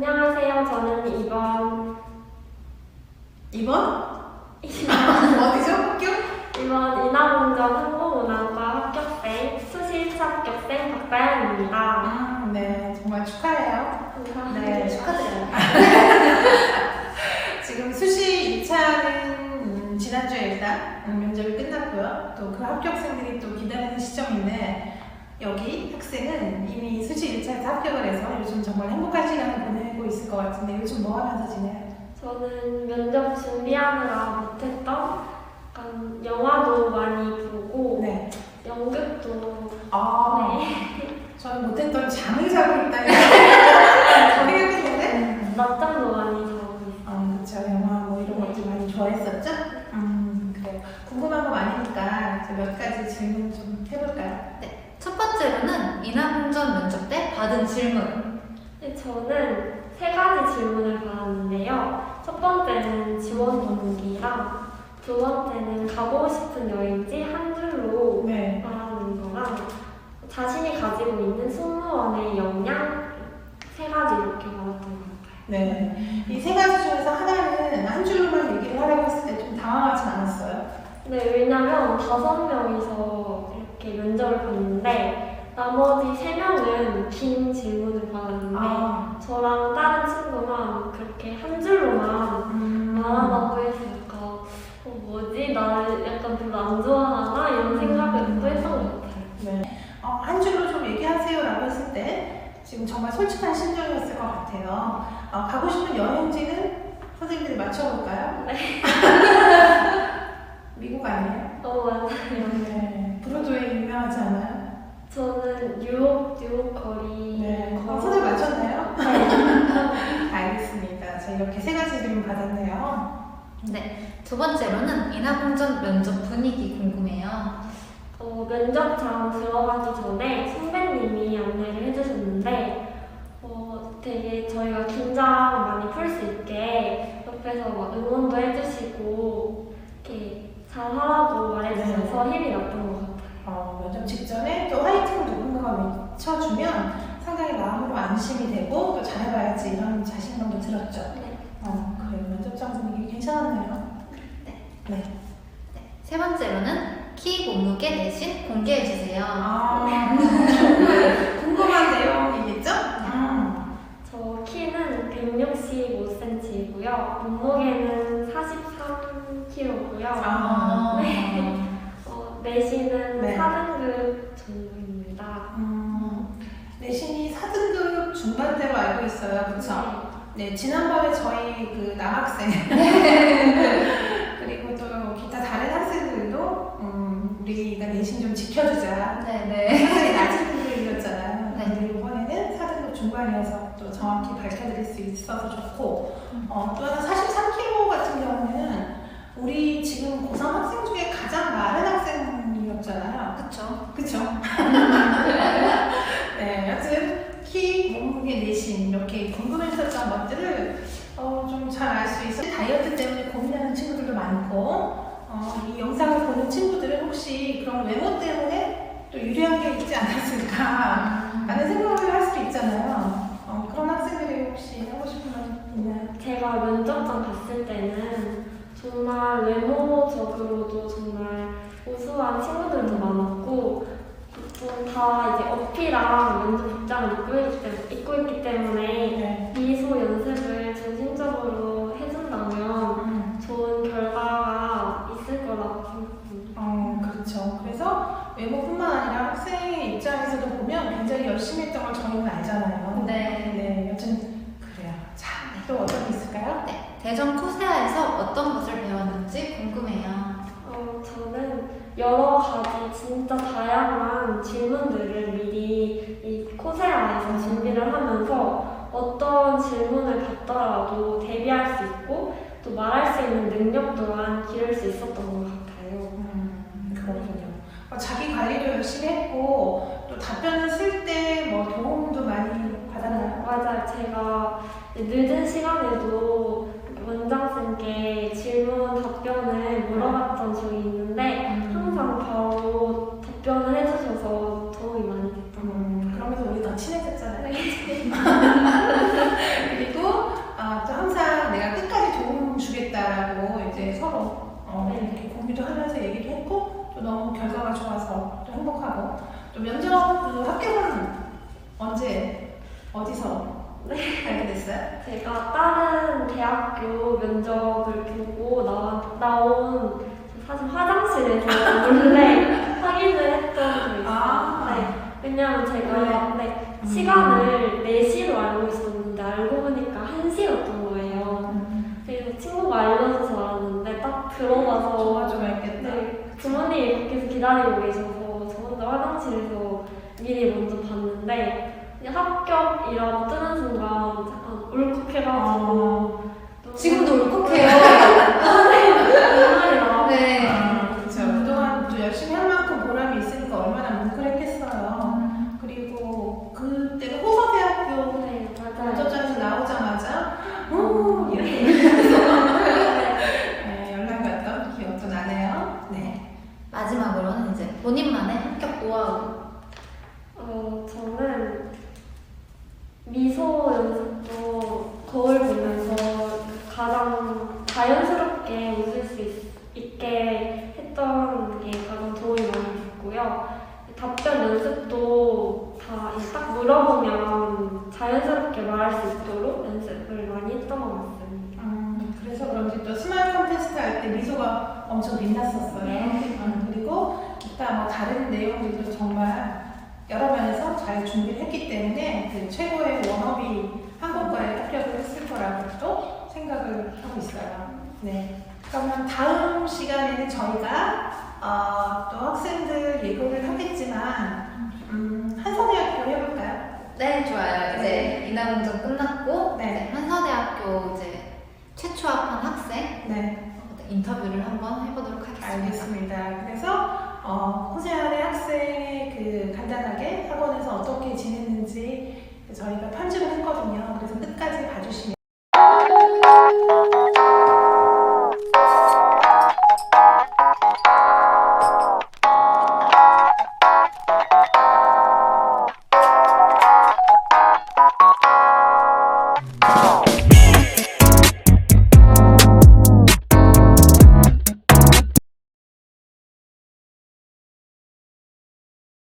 안녕하세요. 저는 이번 2번? 이번 어디죠? 학교? 이번 인하공전 항공운항과 합격생 수시 1차 합격생 박다현입니다. 아, 네, 정말 축하해요. 감사합니다. 네, 축하드려요. 지금 수시 2차는 지난주에 일단 음, 면접이 끝났고요. 또 그 합격생들이 또 기다리는 시점인데 여기 학생은 이미 수시 1차에서 합격을 해서 요즘 정말 행복한 시간을 보내고 있을 것 같은데 요즘 뭐 하면서 지내요? 저는 면접 준비하느라 못했던 약간 영화도 많이 보고 네. 연극도 아, 네. 저는 못했던 잠을 자고 있다. 저리 했는데? 낮잠도 많이 자고 있어요. 아, 그쵸. 영화 뭐 이런 것들 많이 좋아했었죠? 음, 그래요. 궁금한 거 많으니까 이제 몇 가지 질문 좀 해볼까요? 첫 번째로는 인하공전 면접 때 받은 질문. 네, 저는 세 가지 질문을 받았는데요. 첫 번째는 지원 동기랑 두 번째는 가보고 싶은 여행지 한 줄로 네. 말하는 거랑 자신이 가지고 있는 승무원의 역량 세 가지 이렇게 받았던 것 같아요. 네. 이 세 가지 중에서 하나는 한 줄로만 얘기를 하라고 했을 때 좀 당황하진 않았어요. 네, 왜냐면 다섯 명이서 이렇게 면접을 봤는데 나머지 세 명은 긴 질문을 받았는데 아, 저랑 다른 친구만 그렇게 한 줄로만 음. 말하다고 해서 약간 어, 뭐지? 나를 약간 별로 안 좋아하나? 이런 생각을 또 했던 것 같아요. 네. 어, 한 줄로 좀 얘기하세요라고 했을 때 지금 정말 솔직한 심정이었을 것 같아요. 어, 가고 싶은 여행지는 선생님들이 맞춰볼까요? 네. 미국 아니에요? 어, 맞아요. 네. 브로드웨이 유명하지 않아요? 저는 뉴욕, 뉴욕 거리. 네. 어, 거리- 선생님 맞췄나요? 알겠습니다. 자, 이렇게 세 가지 질문 받았네요. 두 번째로는 인하공전 면접 분위기 궁금해요. 어, 면접장 들어가기 전에 선배님이 안내를 해주셨는데, 어, 되게 저희가 긴장 많이 풀 수 있게 옆에서 막 응원도 해주시고, 이렇게 잘하라고 말해주셔서 힘이 났던 것 같아요. 어, 면접 직전에 또 화이팅을 누군가가 외쳐주면 상당히 마음으로 안심이 되고 또 잘해봐야지 이런 자신감도 들었죠. 네. 어, 그래요. 면접장 분위기 괜찮았네요. 네. 세 번째로는 키 몸무게 내신 공개해 주세요. 아, 정말 궁금한 내용이겠죠? 음. 저 키는 165cm이고요. 몸무게는 43kg고요. 아. 어, 내신은 네. 4등급 정도입니다. 음, 내신이 4등급 중반대로 알고 있어요. 그쵸? 네, 지난번에 저희 그 남학생 또 기타 다른 학생들도 음, 우리가 내신 좀 지켜주자. 네네. 상당히 낮은 분들이었잖아요. 네. 근데 이번에는 4등급 중반이어서 또 정확히 밝혀드릴 수 있어서 좋고 어, 또 하나 43kg 같은 경우는 우리 지금 고3 학생 중에 가장 마른 학생이었잖아요. 그쵸. 그쵸? 네, 여튼 키, 몸무게, 내신 이렇게 궁금했었던 것들을 어, 좀 잘 알 수 있어. 다이어트 때문에 고민하는 친구들도 많고 어, 이 영상을 보는 친구들은 혹시 그런 외모 때문에 또 유리한 게 있지 않았을까 라는 생각을 할 수도 있잖아요. 어, 그런 학생들이 혹시 하고 싶은 말 있나요? 제가 면접장 갔을 때는 정말 외모적으로도 정말 우수한 친구들도 많았고 또다 이제 어피랑 면접 복장을 입고 있기, 때문에, 입고 있기 때문에 네. 미소 연습을 중심적으로 해준다면 음. 좋은 결과가 있을 거라고 생각합니다. 어, 그렇죠. 그래서 외모뿐만 아니라 학생의 입장에서도 보면 굉장히 열심히 했던 걸 저희는 알잖아요. 네. 네, 여튼 그래요. 자, 또 어떤 게 있을까요? 네. 대전 코세아에서 어떤 것을 배웠는지 궁금해요. 어, 저는 여러 가지 진짜 다양한 질문들을 미리 이 코세아에서 준비를 하면서 어떤 질문을 받더라도 대비할 수 있고 또 말할 수 있는 능력 또한 기를 수 있었던 것 같아요. 음, 그렇군요. 어, 자기 관리도 열심히 했고 또 답변을 제가 늦은 시간에도 원장님께 질문 답변을 물어봤던 적이 있는데 음. 항상 바로 답변을 해주셔서 도움이 많이 됐던 것 같아요. 음, 그러면서 우리 다 친해졌잖아요. 네. 그리고 아, 또 항상 내가 끝까지 도움 주겠다라고 이제 서로 어, 네. 이렇게 공유도 하면서 얘기도 했고 또 너무 결과가 좋아서 또 행복하고 또 면접 그 학교는 언제 어디서 알게 됐어요? 제가 다른 대학교 면접을 보고 나, 나온 사실 화장실에서 몰래 확인을 했던 적이 있어요. 아. 네. 왜냐면 제가 네, 시간을 4시로 알고 있었는데 알고 보니까 1시였던 거예요. 그래서 친구가 알려줘서 알았는데 딱 들어가서 좋아 좋아했겠다. 네, 부모님이 밖에서 기다리고 계셔서 저 혼자 화장실에서 미리 먼저 봤는데 그냥 합격 이라고 뜨는 순간 약간 울컥해가지고 또 지금도 울컥해요. 눈물이 나. 네. 아, 그렇죠. 그동안 또 열심히 한 만큼 보람이 있으니까 얼마나 뭉클했겠어요. 그리고 그때가 호서대학교 네, 맞아요. 면접장에서 나오자마자 오 어, 이렇게 네, 연락이 왔던 기억도 나네요. 네. 마지막으로는 이제 본인만의 합격 노하우. 어, 저는 미소 연습도 거울 보면서 가장 자연스럽게 웃을 수 있, 있게 했던 게 가장 도움이 많이 됐고요. 답변 연습도 다 딱 물어보면 자연스럽게 말할 수 있도록 연습을 많이 했던 것 같습니다. 음, 그래서 그런지 또 스마일 컨테스트 할 때 미소가 엄청 빛났었어요. 음, 그리고 기타 뭐 다른 내용들도 정말 여러 면에서 잘 준비를 했기 때문에 그 최고의 워너비 한국과에 합격을 했을 거라고 또 생각을 하고 있어요. 네. 그러면 다음 시간에는 저희가 어, 또 학생들 예고를 하겠지만 음, 한서대학교 해볼까요? 네, 좋아요. 인하공전 끝났고 네. 이제 한서대학교 이제 최초 합한 학생 네. 인터뷰를 한번 해보도록 하겠습니다. 알겠습니다. 그래서 어, 호세아의 학생의 그 간단하게 학원에서